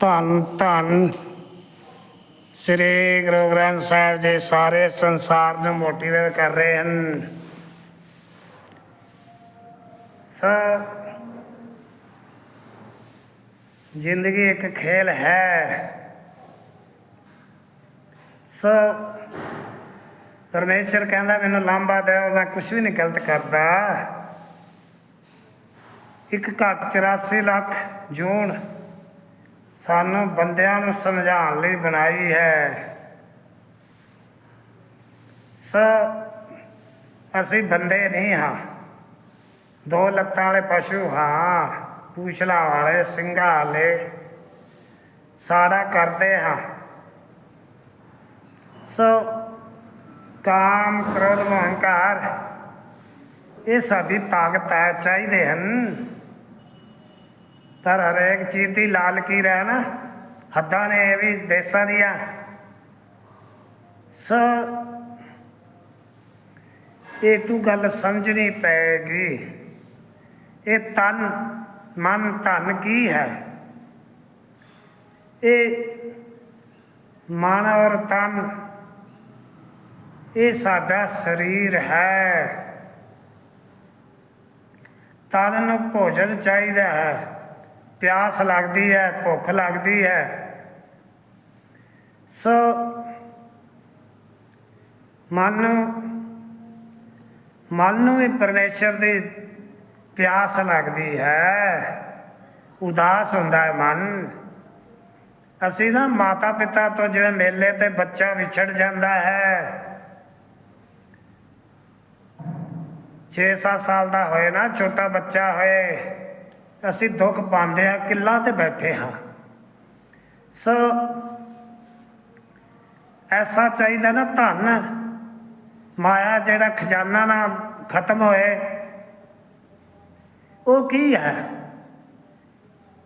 ਧੰਨ ਧੰਨ। ਸ੍ਰੀ ਗੁਰੂ ਗ੍ਰੰਥ ਸਾਹਿਬ ਜੀ ਸਾਰੇ ਸੰਸਾਰ ਨੂੰ ਮੋਟੀਵੇਟ ਕਰ ਰਹੇ ਹਨ। ਸੋ, ਜ਼ਿੰਦਗੀ ਇੱਕ ਖੇਲ ਹੈ। ਸੋ, ਪਰਮੇਸ਼ਰ ਕਹਿੰਦਾ, ਮੈਨੂੰ ਲਾਂਬਾ ਦਿਓ, ਮੈਂ ਕੁਝ ਵੀ ਨਹੀਂ ਗਲਤ ਕਰਦਾ। ਇੱਕ ਘੱਟ 84 ਲੱਖ ਜੂਨ ਸਾਨੂੰ ਬੰਦਿਆਂ ਨੂੰ ਸਮਝਾਉਣ ਲਈ ਬਣਾਈ ਹੈ। ਸੋ, ਅਸੀਂ ਬੰਦੇ ਨਹੀਂ ਹਾਂ। ਦੋ ਲੱਤਾਂ ਵਾਲੇ ਪਸ਼ੂ ਹਾਂ, ਪੂਛਲਾ ਵਾਲੇ, ਸਿੰਘਾਂ ਵਾਲੇ। ਸਾੜਾ ਕਰਦੇ ਹਾਂ। ਸੋ, ਕਾਮ, ਕ੍ਰੋਧ ਮੋਹ ਹੰਕਾਰ ਇਹ ਸਾਡੀ ਤਾਕਤ ਹੈ, ਚਾਹੀਦੇ ਹਨ। ਪਰ ਹਰੇਕ ਚੀਜ਼ ਦੀ ਲਾਲ ਕੀ ਰਹਿ ਨਾ ਹੱਦਾਂ ਨੇ ਇਹ ਵੀ ਦੇਸਾਂ ਦੀਆਂ। ਸੋ ਇਹ ਤੂੰ ਗੱਲ ਸਮਝਣੀ ਪਏਗੀ। ਇਹ ਤਨ, ਮਨ, ਧਨ ਕੀ ਹੈ? ਇਹ ਮਨ ਔਰ ਤਨ, ਇਹ ਸਾਡਾ ਸਰੀਰ ਹੈ। ਤਨ ਨੂੰ ਭੋਜਨ ਚਾਹੀਦਾ ਹੈ। ਪਿਆਸ ਲੱਗਦੀ ਹੈ, ਭੁੱਖ ਲੱਗਦੀ ਹੈ। ਸੋ ਮਨ ਨੂੰ ਮਨ ਨੂੰ ਵੀ ਪਰਮੇਸ਼ਰ ਦੀ ਪਿਆਸ ਲੱਗਦੀ ਹੈ। ਉਦਾਸ ਹੁੰਦਾ ਹੈ ਮਨ। ਅਸੀਂ ਨਾ ਮਾਤਾ ਪਿਤਾ ਤੋਂ ਜਿਵੇਂ ਮੇਲੇ ਤੇ ਬੱਚਾ ਵਿਛੜ ਜਾਂਦਾ ਹੈ। 6-7 ਸਾਲ ਦਾ ਹੋਏ ਨਾ, ਛੋਟਾ ਬੱਚਾ ਹੋਏ। ਅਸੀਂ ਦੁੱਖ ਪਾਉਂਦੇ ਆ ਕਿੱਲਾ ਤੇ ਬੈਠੇ ਹਾਂ। ਸੋ ਐਸਾ ਚਾਹੀਦਾ ਨਾ ਧਨ ਮਾਇਆ ਜਿਹੜਾ ਖਜ਼ਾਨਾ ਨਾ ਖਤਮ ਹੋਏ। ਉਹ ਕੀ ਹੈ?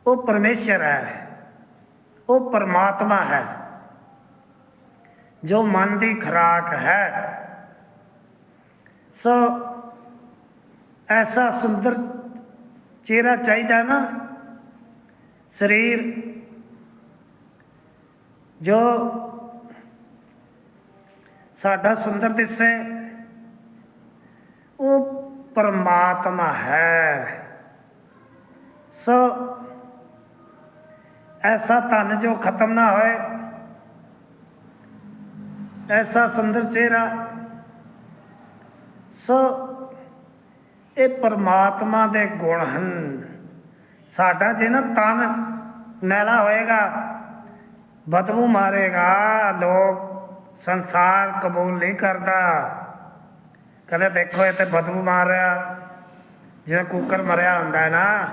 ਉਹ ਪਰਮੇਸ਼ਰ ਹੈ। ਉਹ ਪਰਮਾਤਮਾ ਹੈ। ਜੋ ਮਨ ਦੀ ਖਰਾਕ ਹੈ। ਸੋ ਐਸਾ ਸੁੰਦਰ ਚਿਹਰਾ ਚਾਹੀਦਾ ਨਾ, ਸਰੀਰ ਜੋ ਸਾਡਾ ਸੁੰਦਰ ਦਿਸੇ ਉਹ ਪਰਮਾਤਮਾ ਹੈ। ਸੋ ਐਸਾ ਧਨ ਜੋ ਖਤਮ ਨਾ ਹੋਏ, ਐਸਾ ਸੁੰਦਰ ਚਿਹਰਾ, ਸੋ ਇਹ ਪਰਮਾਤਮਾ ਦੇ ਗੁਣ ਹਨ। ਸਾਡਾ ਜੇ ਨਾ ਤਨ ਮੈਲਾ ਹੋਏਗਾ, ਬਦਬੂ ਮਾਰੇਗਾ, ਲੋਕ ਸੰਸਾਰ ਕਬੂਲ ਨਹੀਂ ਕਰਦਾ। ਕਦੇ ਦੇਖੋ ਇੱਥੇ ਬਦਬੂ ਮਾਰ ਰਿਹਾ। ਜਿਵੇਂ ਕੁੱਕਰ ਮਰਿਆ ਹੁੰਦਾ ਹੈ ਨਾ,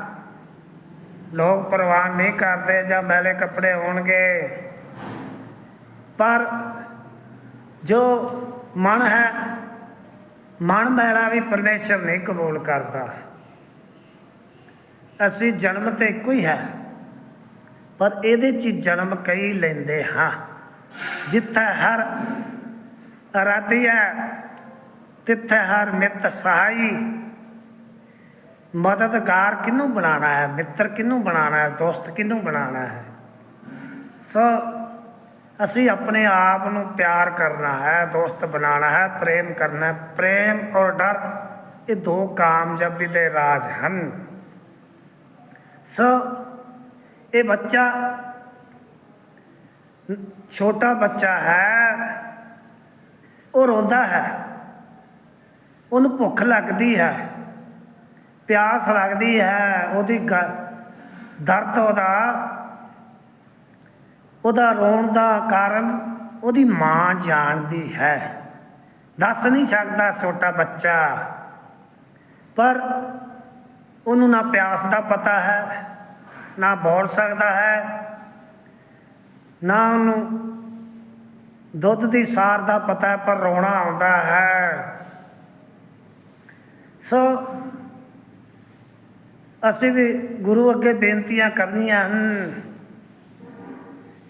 ਲੋਕ ਪ੍ਰਵਾਨ ਨਹੀਂ ਕਰਦੇ ਜਾਂ ਮੈਲੇ ਕੱਪੜੇ ਹੋਣਗੇ। ਪਰ ਜੋ ਮਨ ਹੈ ਮਨ ਮੈਲਾ ਵੀ ਪਰਮੇਸ਼ਰ ਨਹੀਂ ਕਬੂਲ ਕਰਦਾ। ਅਸੀਂ ਜਨਮ ਤੇ ਇੱਕੋ ਹੀ ਹੈ, ਪਰ ਇਹਦੇ ਚ ਜਨਮ ਕਈ ਲੈਂਦੇ ਹਾਂ। ਜਿੱਥੇ ਹਰ ਅਰਾਧੀ ਤਿੱਥੇ ਹਰ ਮਿੱਤ ਸਹਾਈ। ਮਦਦਗਾਰ ਕਿਹਨੂੰ ਬਣਾਉਣਾ ਹੈ? ਮਿੱਤਰ ਕਿਹਨੂੰ ਬਣਾਉਣਾ ਹੈ? ਦੋਸਤ ਕਿਹਨੂੰ ਬਣਾਉਣਾ ਹੈ? ਸੋ ਅਸੀਂ ਆਪਣੇ ਆਪ ਨੂੰ ਪਿਆਰ ਕਰਨਾ ਹੈ, ਦੋਸਤ ਬਣਾਉਣਾ ਹੈ, ਪ੍ਰੇਮ ਕਰਨਾ ਹੈ। ਪ੍ਰੇਮ ਔਰ ਡਰ, ਇਹ ਦੋ ਕਾਮਯਾਬੀ ਦੇ ਰਾਜ ਹਨ। ਸੋ, ਇਹ ਬੱਚਾ ਛੋਟਾ ਬੱਚਾ ਹੈ, ਉਹ ਰੋਂਦਾ ਹੈ। ਉਹਨੂੰ ਭੁੱਖ ਲੱਗਦੀ ਹੈ, ਪਿਆਸ ਲੱਗਦੀ ਹੈ, ਉਹਦੀ ਗ- ਦਰਦ ਉਹਦਾ ਉਹਦਾ ਰੋਣ ਦਾ ਕਾਰਨ ਉਹਦੀ ਮਾਂ ਜਾਣਦੀ ਹੈ। ਦੱਸ ਨਹੀਂ ਸਕਦਾ ਛੋਟਾ ਬੱਚਾ। ਪਰ ਉਹਨੂੰ ਨਾ ਪਿਆਸ ਦਾ ਪਤਾ ਹੈ, ਨਾ ਬੋਲ ਸਕਦਾ ਹੈ, ਨਾ ਉਹਨੂੰ ਦੁੱਧ ਦੀ ਸਾਰ ਦਾ ਪਤਾ ਹੈ, ਪਰ ਰੋਣਾ ਆਉਂਦਾ ਹੈ। ਸੋ ਅਸੀਂ ਵੀ ਗੁਰੂ ਅੱਗੇ ਬੇਨਤੀਆਂ ਕਰਨੀਆਂ ਹਨ।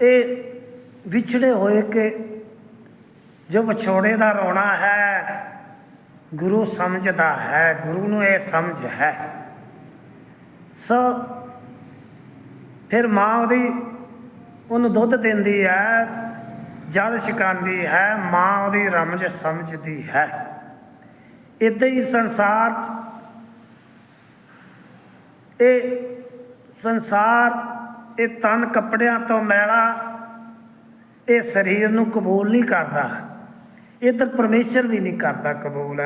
ਇਹ ਵਿਛੜੇ ਹੋਏ ਕਿ ਜੋ ਵਿਛੋੜੇ ਦਾ ਰੋਣਾ ਹੈ, ਗੁਰੂ ਸਮਝਦਾ ਹੈ, ਗੁਰੂ ਨੂੰ ਇਹ ਸਮਝ ਹੈ। ਸੋ ਫਿਰ ਮਾਂ ਉਹਦੀ ਉਹਨੂੰ ਦੁੱਧ ਦਿੰਦੀ ਹੈ, ਜਲ ਛਕਾਉਂਦੀ ਹੈ, ਮਾਂ ਉਹਦੀ ਰਮਜ ਸਮਝਦੀ ਹੈ। ਇਦਾਂ ਹੀ ਸੰਸਾਰ 'ਚ ਇਹ ਸੰਸਾਰ ਇਹ ਤਨ ਕੱਪੜਿਆਂ ਤੋਂ ਮੈਲਾ, ਇਹ ਸਰੀਰ ਨੂੰ ਕਬੂਲ ਨਹੀਂ ਕਰਦਾ। ਇਧਰ ਪਰਮੇਸ਼ਰ ਵੀ ਨਹੀਂ ਕਰਦਾ ਕਬੂਲ,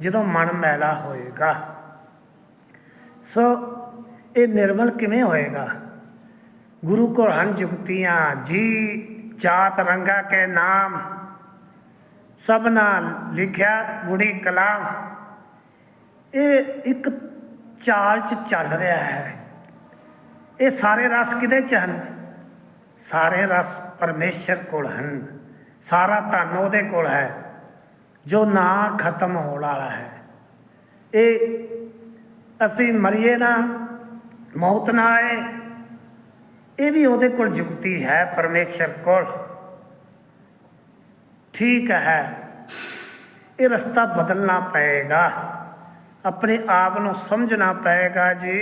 ਜਦੋਂ ਮਨ ਮੈਲਾ ਹੋਏਗਾ। ਸੋ ਇਹ ਨਿਰਮਲ ਕਿਵੇਂ ਹੋਏਗਾ? ਗੁਰੂ ਕੋ ਹਨ ਜੁਗਤੀਆਂ, ਜੀ ਜਾਤ ਰੰਗਾ ਕੇ ਨਾਮ, ਸਭਨਾ ਲਿਖਿਆ ਬੁੜੀ ਕਲਾਮ। ਇਹ ਇੱਕ ਚਾਲ ਚ ਚੱਲ ਰਿਹਾ ਹੈ। ਇਹ ਸਾਰੇ ਰਸ ਕਿਹਦੇ ਚ ਹਨ? ਸਾਰੇ ਰਸ ਪਰਮੇਸ਼ਰ ਕੋਲ ਹਨ। ਸਾਰਾ ਧਨ ਉਹਦੇ ਕੋਲ ਹੈ, ਜੋ ਨਾ ਖਤਮ ਹੋਣ ਵਾਲਾ ਹੈ। ਇਹ ਅਸੀਂ ਮਰੀਏ ਨਾ, ਮੌਤ ਨਾ ਆਏ, ਇਹ ਵੀ ਉਹਦੇ ਕੋਲ ਜੁਗਤੀ ਹੈ ਪਰਮੇਸ਼ਰ ਕੋਲ। ਠੀਕ ਹੈ, ਇਹ ਰਸਤਾ ਬਦਲਣਾ ਪਏਗਾ, ਆਪਣੇ ਆਪ ਨੂੰ ਸਮਝਣਾ ਪਏਗਾ ਜੀ।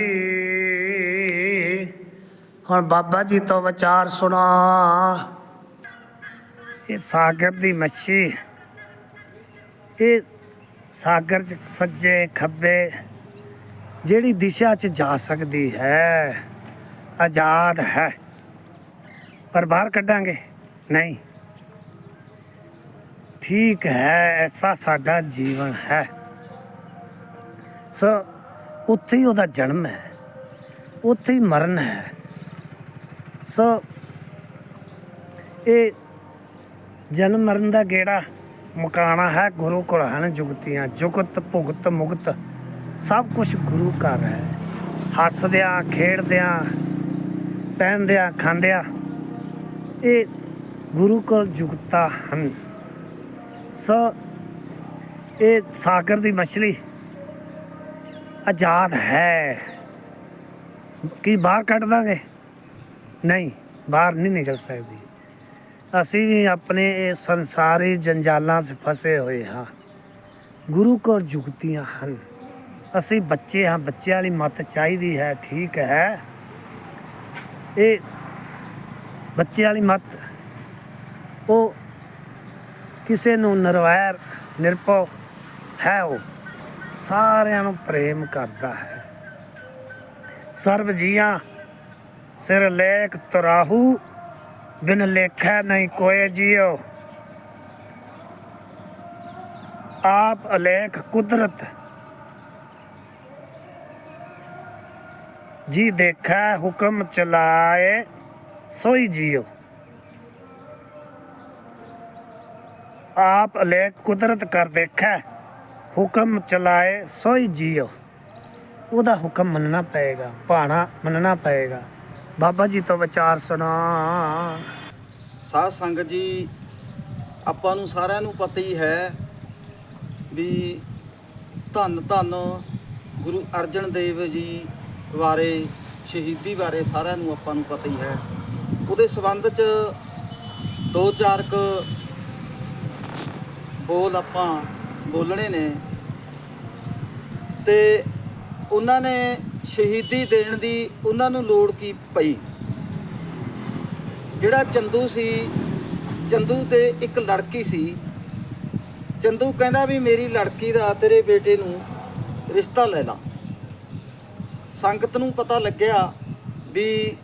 ਹੁਣ ਬਾਬਾ ਜੀ ਤੋਂ ਵਿਚਾਰ ਸੁਣਾ। ਇਹ ਸਾਗਰ ਦੀ ਮੱਛੀ। ਇਹ ਸਾਗਰ ਚ ਸੱਜੇ ਖੱਬੇ, ਜਿਹੜੀ ਦਿਸ਼ਾ ਚ ਜਾ ਸਕਦੀ ਹੈ, ਆਜ਼ਾਦ ਹੈ। ਪਰ ਬਾਹਰ ਕੱਢਾਂਗੇ? ਨਹੀਂ। ਠੀਕ ਹੈ, ਐਸਾ ਸਾਡਾ ਜੀਵਨ ਹੈ। ਸੋ, ਉੱਥੇ ਹੀ ਉਹਦਾ ਜਨਮ ਹੈ। ਉੱਥੇ ਹੀ ਮਰਨ ਹੈ। ਸੋ, ਇਹ ਜਨਮ ਮਰਨ ਦਾ ਗੇੜਾ ਮੁਕਾਣਾ ਹੈ ਗੁਰੂ ਕੋਲ ਹਨ ਜੁਗਤੀਆਂ, ਜੁਗਤ, ਭੁਗਤ, ਮੁਗਤ, ਸਭ ਕੁਝ ਗੁਰੂ ਘਰ ਹੈ। ਹੱਸਦਿਆਂ, ਖੇਡਦਿਆਂ, ਪਹਿਨਦਿਆਂ, ਖਾਂਦਿਆਂ, ਇਹ ਗੁਰੂ ਕੋਲ ਜੁਗਤਾ ਹਨ। ਸੋ, ਇਹ ਸਾਗਰ ਦੀ ਮਛਲੀ ਆਜ਼ਾਦ ਹੈ। ਕੀ ਬਾਹਰ ਕੱਢ ਦਾਂਗੇ? ਨਹੀਂ, ਬਾਹਰ ਨਹੀਂ ਨਿਕਲ ਸਕਦੀ। ਅਸੀਂ ਵੀ ਆਪਣੇ ਇਹ ਸੰਸਾਰੀ ਜੰਜਾਲਾਂ 'ਚ ਫਸੇ ਹੋਏ ਹਾਂ। ਗੁਰੂ ਕੋਲ ਜੁਗਤੀਆਂ ਹਨ। ਅਸੀਂ ਬੱਚੇ ਹਾਂ, ਬੱਚਿਆਂ ਵਾਲੀ ਮੱਤ ਚਾਹੀਦੀ ਹੈ, ਠੀਕ ਹੈ। ਇਹ ਬੱਚੇ ਵਾਲੀ ਮੱਤ, ਉਹ ਕਿਸੇ ਨੂੰ ਨਿਰਵੈਰ, ਨਿਰਭਉ ਹੈ ਉਹ, ਸਾਰਿਆਂ ਨੂੰ ਪ੍ਰੇਮ ਕਰਦਾ ਹੈ। ਸਰਬ ਜੀਆਂ ਸਿਰ ਲੇਖ ਤਰਾਹੂ, ਬਿਨ ਲੇਖੈ ਨਹੀਂ ਕੋਏ ਜਿਉ। ਆਪ ਅਲੇਖ ਕੁਦਰਤ, ਜੀ ਦੇਖਾ ਹੁਕਮ ਚਲਾਏ, ਸੋਈ ਜਿਉ। ਆਪ ਅਲੇਖ ਕੁਦਰਤ ਕਰ ਦੇਖੈ, ਹੁਕਮ ਚਲਾਏ, ਸੋਈ ਜਿਉ। ਉਹਦਾ ਹੁਕਮ ਮੰਨਣਾ ਪਏਗਾ, ਭਾਣਾ ਮੰਨਣਾ ਪਏਗਾ। ਬਾਬਾ ਜੀ ਤੋਂ ਵਿਚਾਰ ਸੁਣਾ। ਸਾਧ ਸੰਗਤ ਜੀ, ਆਪਾਂ ਨੂੰ ਸਾਰਿਆਂ ਨੂੰ ਪਤਾ ਹੀ ਹੈ ਵੀ ਧੰਨ ਧੰਨ ਗੁਰੂ ਅਰਜਨ ਦੇਵ ਜੀ ਬਾਰੇ, ਸ਼ਹੀਦੀ ਬਾਰੇ ਸਾਰਿਆਂ ਨੂੰ ਆਪਾਂ ਨੂੰ ਪਤਾ ਹੀ ਹੈ। ਉਹਦੇ ਸੰਬੰਧ ਚ ਦੋ ਚਾਰ ਕ ਬੋਲ ਆਪਾਂ ਬੋਲਣੇ ਨੇ। ਤੇ ਉਹਨਾਂ ਨੇ ਸ਼ਹੀਦੀ ਦੇਣ ਦੀ ਉਹਨਾਂ ਨੂੰ ਲੋੜ ਕੀ ਪਈ? ਜਿਹੜਾ ਚੰਦੂ ਸੀ, ਚੰਦੂ ਤੇ ਇੱਕ ਲੜਕੀ ਸੀ। ਚੰਦੂ ਕਹਿੰਦਾ ਵੀ ਮੇਰੀ ਲੜਕੀ ਦਾ ਤੇਰੇ ਬੇਟੇ ਨੂੰ ਰਿਸ਼ਤਾ ਲੈ ਲਾ। ਸੰਗਤ ਨੂੰ ਪਤਾ ਲੱਗਿਆ ਵੀ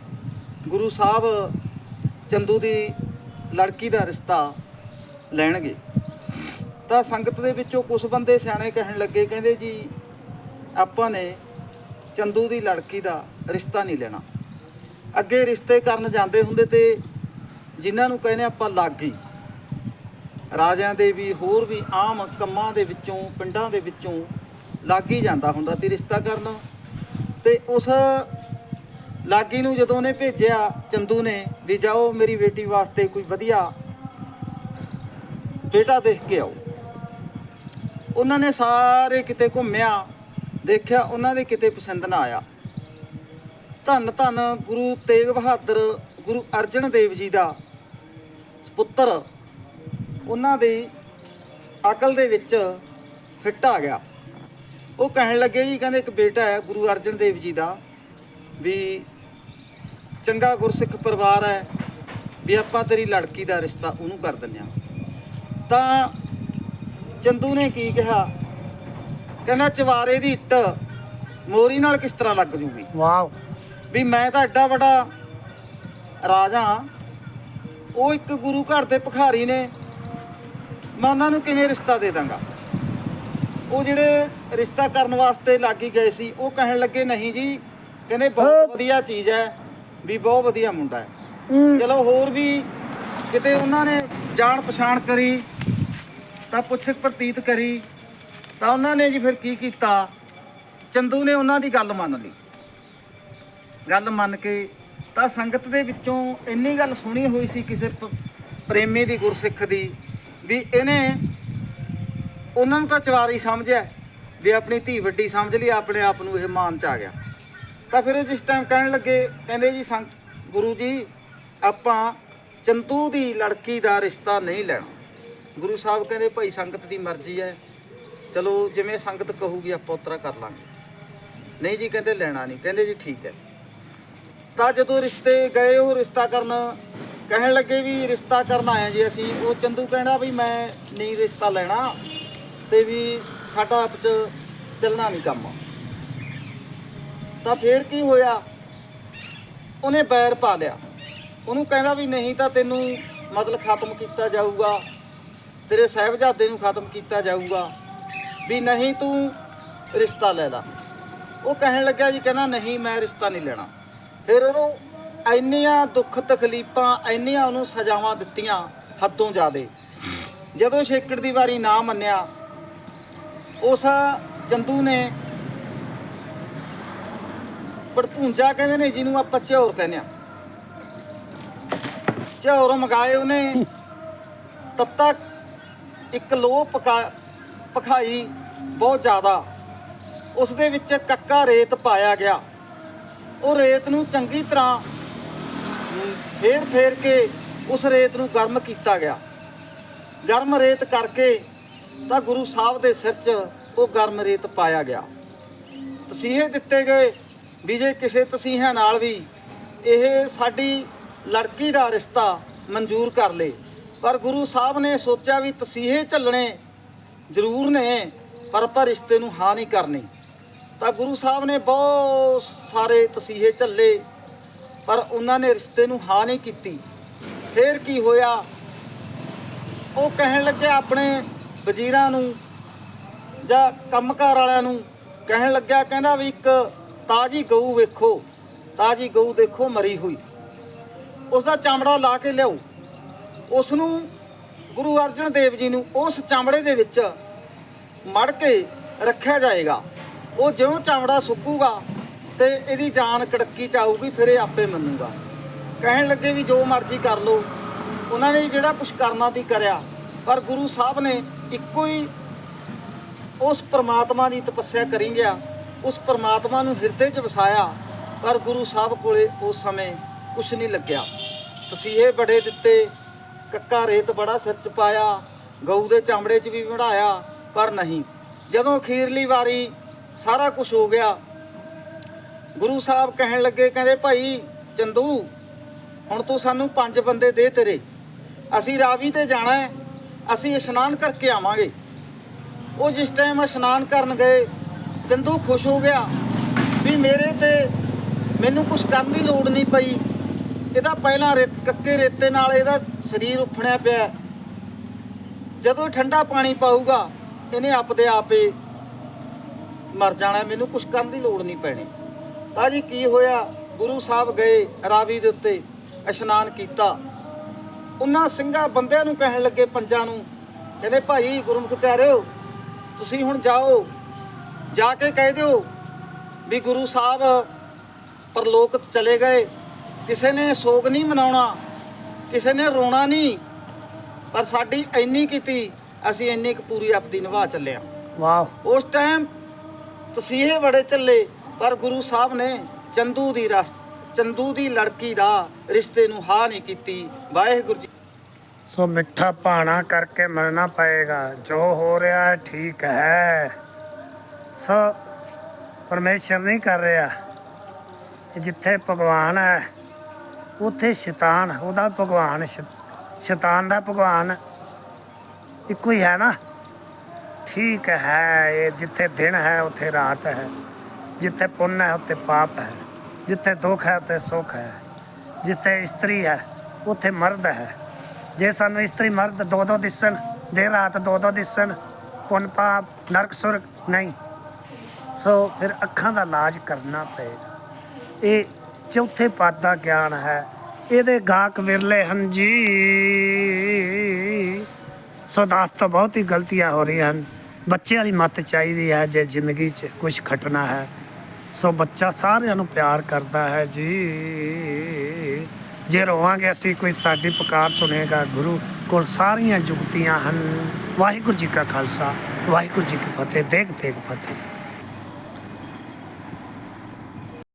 ਗੁਰੂ ਸਾਹਿਬ ਚੰਦੂ ਦੀ ਲੜਕੀ ਦਾ ਰਿਸ਼ਤਾ ਲੈਣਗੇ। ਤਾਂ ਸੰਗਤ ਦੇ ਵਿੱਚੋਂ ਕੁਝ ਬੰਦੇ ਸਿਆਣੇ ਕਹਿਣ ਲੱਗੇ, ਕਹਿੰਦੇ ਜੀ, ਆਪਾਂ ਨੇ ਚੰਦੂ ਦੀ ਲੜਕੀ ਦਾ ਰਿਸ਼ਤਾ ਨਹੀਂ ਲੈਣਾ। ਅੱਗੇ ਰਿਸ਼ਤੇ ਕਰਨ ਜਾਂਦੇ ਹੁੰਦੇ ਤੇ ਜਿਨ੍ਹਾਂ ਨੂੰ ਕਹਿੰਦੇ ਆਪਾਂ ਲਾਗੀ, ਰਾਜਿਆਂ ਦੇ ਵੀ, ਹੋਰ ਵੀ ਆਮ ਕੰਮਾਂ ਦੇ ਵਿੱਚੋਂ, ਪਿੰਡਾਂ ਦੇ ਵਿੱਚੋਂ ਲਾਗੀ ਜਾਂਦਾ ਹੁੰਦਾ ਤੇ ਰਿਸ਼ਤਾ ਕਰਨ। ਤੇ ਉਸ ਲਾਗੀ ਨੂੰ ਜਦੋਂ ਉਹਨੇ ਭੇਜਿਆ ਚੰਦੂ ਨੇ ਵੀ ਜਾਓ ਮੇਰੀ ਬੇਟੀ ਵਾਸਤੇ ਕੋਈ ਵਧੀਆ ਬੇਟਾ ਦੇਖ ਕੇ ਆਓ। ਉਹਨਾਂ ਨੇ ਸਾਰੇ ਕਿਤੇ ਘੁੰਮਿਆ। ਦੇਖਿਆ ਉਹਨਾਂ ਦੇ ਕਿਤੇ ਪਸੰਦ ਨਾ ਆਇਆ। ਧੰਨ ਧੰਨ ਗੁਰੂ ਤੇਗ ਬਹਾਦਰ, ਗੁਰੂ ਅਰਜਨ ਦੇਵ ਜੀ ਦਾ ਪੁੱਤਰ ਉਹਨਾਂ ਦੀ ਅਕਲ ਦੇ ਵਿੱਚ ਫਿੱਟ ਆ ਗਿਆ। ਉਹ ਕਹਿਣ ਲੱਗੇ ਜੀ, ਕਹਿੰਦੇ ਇੱਕ ਬੇਟਾ ਹੈ ਗੁਰੂ ਅਰਜਨ ਦੇਵ ਜੀ ਦਾ, ਵੀ ਚੰਗਾ ਗੁਰਸਿੱਖ ਪਰਿਵਾਰ ਹੈ, ਵੀ ਆਪਾਂ ਤੇਰੀ ਲੜਕੀ ਦਾ ਰਿਸ਼ਤਾ ਉਹਨੂੰ ਕਰ ਦਿੰਦੇ ਆ ਤਾਂ ਚੰਦੂ ਨੇ ਕੀ ਕਿਹਾ? ਕਹਿੰਦਾ ਚਵਾਰੇ ਦੀ ਇੱਟ ਮੋਰੀ ਨਾਲ ਕਿਸ ਤਰ੍ਹਾਂ ਲੱਗ ਜੂਗੀ? ਵਾਓ। ਵੀ ਮੈਂ ਤਾਂ ਐਡਾ ਵੱਡਾ ਰਾਜਾ ਉਹ ਇੱਕ ਗੁਰੂ ਘਰ ਦੇ ਭਿਖਾਰੀ ਨੇ। ਮੈਂ ਉਹਨਾਂ ਨੂੰ ਕਿਵੇਂ ਰਿਸ਼ਤਾ ਦੇ ਦਾਂਗਾ? ਉਹ ਜਿਹੜੇ ਰਿਸ਼ਤਾ ਕਰਨ ਵਾਸਤੇ ਲਾਗੀ ਗਏ ਸੀ ਉਹ ਕਹਿਣ ਲੱਗੇ ਨਹੀਂ ਜੀ ਕਹਿੰਦੇ ਬਹੁਤ ਵਧੀਆ ਚੀਜ਼ ਹੈ ਵੀ ਬਹੁਤ ਵਧੀਆ ਮੁੰਡਾ ਹੈ। ਚਲੋ ਹੋਰ ਵੀ ਕਿਤੇ ਉਹਨਾਂ ਨੇ ਜਾਣ ਪਛਾਣ ਕਰੀ ਤਾਂ ਪੁੱਛਕ ਪ੍ਰਤੀਤ ਕਰੀ। ਤਾਂ ਉਹਨਾਂ ਨੇ ਜੀ ਫਿਰ ਕੀ ਕੀਤਾ? ਚੰਦੂ ਨੇ ਉਹਨਾਂ ਦੀ ਗੱਲ ਮੰਨ ਲਈ। ਗੱਲ ਮੰਨ ਕੇ ਤਾਂ ਸੰਗਤ ਦੇ ਵਿੱਚੋਂ ਇੰਨੀ ਗੱਲ ਸੁਣੀ ਹੋਈ ਸੀ ਕਿਸੇ ਪ- ਪ੍ਰੇਮੀ ਦੀ, ਗੁਰਸਿੱਖ ਦੀ, ਵੀ ਇਹਨੇ ਉਹਨਾਂ ਨੂੰ ਤਾਂ ਚਵਾਰੀ ਸਮਝਿਆ, ਵੀ ਆਪਣੀ ਧੀ ਵੱਡੀ ਸਮਝ ਲਈ, ਆਪਣੇ ਆਪ ਨੂੰ ਇਹ ਮਾਨ ਚ ਆ ਗਿਆ। ਤਾਂ ਫਿਰ ਉਹ ਜਿਸ ਟਾਈਮ ਕਹਿਣ ਲੱਗੇ, ਕਹਿੰਦੇ ਜੀ ਸੰਗ, ਗੁਰੂ ਜੀ, ਆਪਾਂ ਚੰਦੂ ਦੀ ਲੜਕੀ ਦਾ ਰਿਸ਼ਤਾ ਨਹੀਂ ਲੈਣਾ। ਗੁਰੂ ਸਾਹਿਬ ਕਹਿੰਦੇ, ਭਾਈ ਸੰਗਤ ਦੀ ਮਰਜ਼ੀ ਹੈ। ਚਲੋ ਜਿਵੇਂ ਸੰਗਤ ਕਹੂਗੀ ਆਪਾਂ ਉਤਰਾ ਕਰ ਲਾਂਗੇ। ਨਹੀਂ ਜੀ, ਕਹਿੰਦੇ ਲੈਣਾ ਨਹੀਂ। ਕਹਿੰਦੇ ਜੀ ਠੀਕ ਹੈ। ਤਾਂ ਜਦੋਂ ਰਿਸ਼ਤੇ ਗਏ, ਉਹ ਰਿਸ਼ਤਾ ਕਰਨ ਕਹਿਣ ਲੱਗੇ ਵੀ ਰਿਸ਼ਤਾ ਕਰਨ ਆਏ ਜੀ ਅਸੀਂ। ਉਹ ਚੰਦੂ ਕਹਿੰਦਾ ਵੀ ਮੈਂ ਨਹੀਂ ਰਿਸ਼ਤਾ ਲੈਣਾ ਤੇ ਵੀ ਸਾਡਾ ਆਪ ਚ ਚੱਲਣਾ ਨਹੀਂ ਕੰਮ। ਤਾਂ ਫੇਰ ਕੀ ਹੋਇਆ? ਉਹਨੇ ਬੈਰ ਪਾ ਲਿਆ। ਉਹਨੂੰ ਕਹਿੰਦਾ ਵੀ ਨਹੀਂ ਤਾਂ ਤੈਨੂੰ ਮਤਲਬ ਖਤਮ ਕੀਤਾ ਜਾਊਗਾ। ਤੇਰੇ ਸਾਹਿਬਜ਼ਾਦੇ ਨੂੰ ਖਤਮ ਕੀਤਾ ਜਾਊਗਾ। ਵੀ ਨਹੀਂ ਤੂੰ ਰਿਸ਼ਤਾ ਲੈ ਲਾ। ਉਹ ਕਹਿਣ ਲੱਗਾ ਜੀ, ਕਹਿੰਦਾ ਨਹੀਂ, ਮੈਂ ਰਿਸ਼ਤਾ ਨਹੀਂ ਲੈਣਾ। ਫਿਰ ਉਹਨੂੰ ਇੰਨੀਆਂ ਦੁੱਖ ਤਕਲੀਫਾਂ, ਇੰਨੀਆਂ ਉਹਨੂੰ ਸਜ਼ਾਵਾਂ ਦਿੱਤੀਆਂ ਹੱਦੋਂ ਜ਼ਿਆਦੇ। ਜਦੋਂ ਛੇਕੜ ਦੀ ਵਾਰੀ ਨਾ ਮੰਨਿਆ, ਉਸ ਚੰਦੂ ਨੇ ਪੜਪੂੰਜਾ ਕਹਿੰਦੇ ਨੇ, ਜਿਹਨੂੰ ਆਪਾਂ ਝੌਰ ਕਹਿੰਦੇ ਆ ਝੌਰ ਮਗਾਏ ਉਹਨੇ, ਤੱਤਾ ਇੱਕ ਲੋਹ ਪਕਾ ਪਖਾਈ ਬਹੁਤ ਜ਼ਿਆਦਾ। ਉਸ ਦੇ ਵਿੱਚ ਕੱਕਾ ਰੇਤ ਪਾਇਆ ਗਿਆ। ਉਹ ਰੇਤ ਨੂੰ ਚੰਗੀ ਤਰ੍ਹਾਂ ਫੇਰ ਫੇਰ ਕੇ ਉਸ ਰੇਤ ਨੂੰ ਗਰਮ ਕੀਤਾ ਗਿਆ। ਗਰਮ ਰੇਤ ਕਰਕੇ ਤਾਂ ਗੁਰੂ ਸਾਹਿਬ ਦੇ ਸਿਰ 'ਚ ਉਹ ਗਰਮ ਰੇਤ ਪਾਇਆ ਗਿਆ। ਤਸੀਹੇ ਦਿੱਤੇ ਗਏ ਵੀ ਜੇ ਕਿਸੇ ਤਸੀਹਿਆਂ ਨਾਲ ਵੀ ਇਹ ਸਾਡੀ ਲੜਕੀ ਦਾ ਰਿਸ਼ਤਾ ਮਨਜ਼ੂਰ ਕਰ ਲੇ। ਪਰ ਗੁਰੂ ਸਾਹਿਬ ਨੇ ਸੋਚਿਆ ਵੀ ਤਸੀਹੇ ਝੱਲਣੇ ਜ਼ਰੂਰ ਨੇ। ਪਰ ਪਰ ਰਿਸ਼ਤੇ ਨੂੰ ਹਾਂ ਨਹੀਂ ਕਰਨੀ। ਤਾਂ ਗੁਰੂ ਸਾਹਿਬ ਨੇ ਬਹੁਤ ਸਾਰੇ ਤਸੀਹੇ ਝੱਲੇ, ਪਰ ਉਹਨਾਂ ਨੇ ਰਿਸ਼ਤੇ ਨੂੰ ਹਾਂ ਨਹੀਂ ਕੀਤੀ। ਫੇਰ ਕੀ ਹੋਇਆ? ਉਹ ਕਹਿਣ ਲੱਗੇ ਆਪਣੇ ਵਜ਼ੀਰਾਂ ਨੂੰ ਜਾਂ ਕੰਮਕਾਰ ਵਾਲਿਆਂ ਨੂੰ, ਕਹਿਣ ਲੱਗਿਆ, ਕਹਿੰਦਾ ਵੀ ਇੱਕ ਤਾਜੀ ਗਊ ਵੇਖੋ, ਤਾਜੀ ਗਊ ਦੇਖੋ ਮਰੀ ਹੋਈ। ਉਸ ਦਾ ਚਮੜਾ ਲਾ ਕੇ ਲਿਆਓ। ਉਸ ਨੂੰ ਗੁਰੂ ਅਰਜਨ ਦੇਵ ਜੀ ਨੂੰ ਉਸ ਚਮੜੇ ਦੇ ਵਿੱਚ ਮੜ ਕੇ ਰੱਖਿਆ ਜਾਏਗਾ। ਉਹ ਜਿਉਂ ਚਾਮੜਾ ਸੁੱਕੂਗਾ ਤੇ ਇਹਦੀ ਜਾਨ ਕੜਕੀ ਚ ਆਊਗੀ, ਫਿਰ ਇਹ ਆਪੇ ਮੰਨੂਗਾ। ਕਹਿਣ ਲੱਗੇ ਵੀ ਜੋ ਮਰਜ਼ੀ ਕਰ ਲਓ। ਉਹਨਾਂ ਨੇ ਜਿਹੜਾ ਕੁਝ ਕਰਨਾ ਦੀ ਕਰਿਆ, ਪਰ ਗੁਰੂ ਸਾਹਿਬ ਨੇ ਇੱਕੋ ਹੀ ਉਸ ਪ੍ਰਮਾਤਮਾ ਦੀ ਤਪੱਸਿਆ ਕਰੀ ਗਿਆ, ਉਸ ਪ੍ਰਮਾਤਮਾ ਨੂੰ ਹਿਰਦੇ 'ਚ ਵਸਾਇਆ, ਪਰ ਗੁਰੂ ਸਾਹਿਬ ਕੋਲੇ ਉਸ ਸਮੇਂ ਕੁਝ ਨਹੀਂ ਲੱਗਿਆ। ਤਸੀਹੇ ਬੜੇ ਦਿੱਤੇ, ਕੱਕਾ ਰੇਤ ਬੜਾ ਸਿਰ 'ਚ ਪਾਇਆ, ਗਊ ਦੇ ਚਮੜੇ 'ਚ ਵੀ ਵੜਾਇਆ ਪਰ ਨਹੀਂ। ਜਦੋਂ ਅਖੀਰਲੀ ਵਾਰੀ ਸਾਰਾ ਕੁਝ ਹੋ ਗਿਆ, ਗੁਰੂ ਸਾਹਿਬ ਕਹਿਣ ਲੱਗੇ, ਕਹਿੰਦੇ, ਭਾਈ ਚੰਦੂ, ਹੁਣ ਤੂੰ ਸਾਨੂੰ ਪੰਜ ਬੰਦੇ ਦੇ ਤੇਰੇ। ਅਸੀਂ ਰਾਵੀ ਤੇ ਜਾਣਾ ਹੈ, ਅਸੀਂ ਇਸ਼ਨਾਨ ਕਰਕੇ ਆਵਾਂਗੇ। ਉਹ ਜਿਸ ਟਾਈਮ ਇਸ਼ਨਾਨ ਕਰਨ ਗਏ, ਚੰਦੂ ਖੁਸ਼ ਹੋ ਗਿਆ ਵੀ ਮੇਰੇ ਤੇ ਮੈਨੂੰ ਕੁਝ ਕਰਨ ਦੀ ਲੋੜ ਨਹੀਂ ਪਈ। ਇਹਦਾ ਪਹਿਲਾਂ ਰੇਤ, ਕੱਕੇ ਰੇਤੇ ਨਾਲ ਇਹਦਾ ਸਰੀਰ ਉਫਣਿਆ ਪਿਆ। ਜਦੋਂ ਠੰਡਾ ਪਾਣੀ ਪਾਊਗਾ ਇਹਨੇ ਆਪਦੇ ਆਪੇ ਮਰ ਜਾਣਾ, ਮੈਨੂੰ ਕੁਝ ਕਰਨ ਦੀ ਲੋੜ ਨਹੀਂ ਪੈਣੀ। ਤਾਂ ਜੀ ਕੀ ਹੋਇਆ? ਗੁਰੂ ਸਾਹਿਬ ਗਏ ਰਾਵੀ ਦੇ ਉੱਤੇ, ਇਸ਼ਨਾਨ ਕੀਤਾ। ਉਹਨਾਂ ਸਿੰਘਾਂ ਬੰਦਿਆਂ ਨੂੰ ਕਹਿਣ ਲੱਗੇ ਪੰਜਾਂ ਨੂੰ, ਕਹਿੰਦੇ, ਭਾਈ, ਗੁਰਮੁਖ ਪਿਆਰਿਓ, ਤੁਸੀਂ ਹੁਣ ਜਾਓ, ਜਾ ਕੇ ਕਹਿ ਦਿਓ ਵੀ ਗੁਰੂ ਸਾਹਿਬ ਪਰਲੋਕ ਚਲੇ ਗਏ। ਕਿਸੇ ਨੇ ਸੋਗ ਨਹੀਂ ਮਨਾਉਣਾ, ਕਿਸੇ ਨੇ ਰੋਣਾ ਨਹੀਂ, ਪਰ ਸਾਡੀ ਇੰਨੀ ਕੀਤੀ ਅਸੀਂ ਇੰਨੀ ਕੁ ਪੂਰੀ ਆਪਦੀ ਨਿਭਾ ਚੱਲੇ ਹਾਂ ਵਾਓ ਉਸ ਟਾਈਮ ਤਸੀਹੇ ਬੜੇ ਚੱਲੇ ਪਰ ਗੁਰੂ ਸਾਹਿਬ ਨੇ ਚੰਦੂ ਦੀ ਰਸ ਚੰਦੂ ਦੀ ਲੜਕੀ ਦਾ ਰਿਸ਼ਤੇ ਨੂੰ ਹਾਂ ਨਹੀਂ ਕੀਤੀ। ਵਾਹਿਗੁਰੂ ਜੀ ਸੋ ਮਿੱਠਾ ਪਾਣਾ ਕਰਕੇ ਮਰਨਾ ਪਏਗਾ। ਜੋ ਹੋ ਰਿਹਾ ਹੈ ਠੀਕ ਹੈ। ਸੋ ਪਰਮੇਸ਼ਰ ਨਹੀਂ ਕਰ ਰਿਹਾ। ਜਿੱਥੇ ਭਗਵਾਨ ਹੈ ਉੱਥੇ ਸ਼ੈਤਾਨ। ਉਹਦਾ ਭਗਵਾਨ ਸ਼ੈਤਾਨ ਦਾ ਭਗਵਾਨ ਇੱਕੋ ਹੀ ਹੈ ਨਾ? ਠੀਕ ਹੈ, ਇਹ ਜਿੱਥੇ ਦਿਨ ਹੈ, ਉੱਥੇ ਰਾਤ ਹੈ। ਜਿੱਥੇ ਪੁੰਨ ਹੈ, ਉੱਥੇ ਪਾਪ ਹੈ। ਜਿੱਥੇ ਦੁੱਖ ਹੈ, ਉੱਥੇ ਸੁੱਖ ਹੈ। ਜਿੱਥੇ ਇਸਤਰੀ ਹੈ, ਉੱਥੇ ਮਰਦ ਹੈ। ਜੇ ਸਾਨੂੰ ਇਸਤਰੀ ਮਰਦ ਦੋ ਦੋ ਦਿਸਣ ਦੇ ਰਾਤ ਦੋ ਦੋ ਦਿਸਣ, ਪੁੰਨ ਪਾਪ, ਨਰਕ ਸੁਰਗ, ਨਹੀਂ। ਸੋ ਫਿਰ ਅੱਖਾਂ ਦਾ ਇਲਾਜ ਕਰਨਾ ਪਏਗਾ। ਇਹ ਚੌਥੇ ਪਾਦ ਦਾ ਗਿਆਨ ਹੈ। ਇਹਦੇ ਗਾਹਕ ਵਿਰਲੇ ਹਨ ਜੀ। ਸੋ ਦਾਸ ਤੋਂ ਬਹੁਤ ਹੀ ਗਲਤੀਆਂ ਹੋ ਰਹੀਆਂ ਹਨ। ਬੱਚੇ ਵਾਲੀ ਮੱਤ ਚਾਹੀਦੀ ਹੈ ਜੇ ਜ਼ਿੰਦਗੀ 'ਚ ਕੁਝ ਖਟਣਾ ਹੈ, ਸੋ ਬੱਚਾ ਸਾਰਿਆਂ ਨੂੰ ਪਿਆਰ ਕਰਦਾ ਹੈ ਜੀ। ਜੇ ਰੋਵਾਂਗੇ ਅਸੀਂ, ਕੋਈ ਸਾਡੀ ਪੁਕਾਰ ਸੁਨੇਗਾ ਗੁਰੂ ਕੋਲ ਸਾਰੀਆਂ ਜੁਗਤੀਆਂ ਹਨ। ਵਾਹਿਗੁਰੂ ਜੀ ਕਾ ਖਾਲਸਾ, ਵਾਹਿਗੁਰੂ ਜੀ ਕੀ ਫਤਿਹ। ਦੇਖ ਦੇਖ ਫਤਿਹ।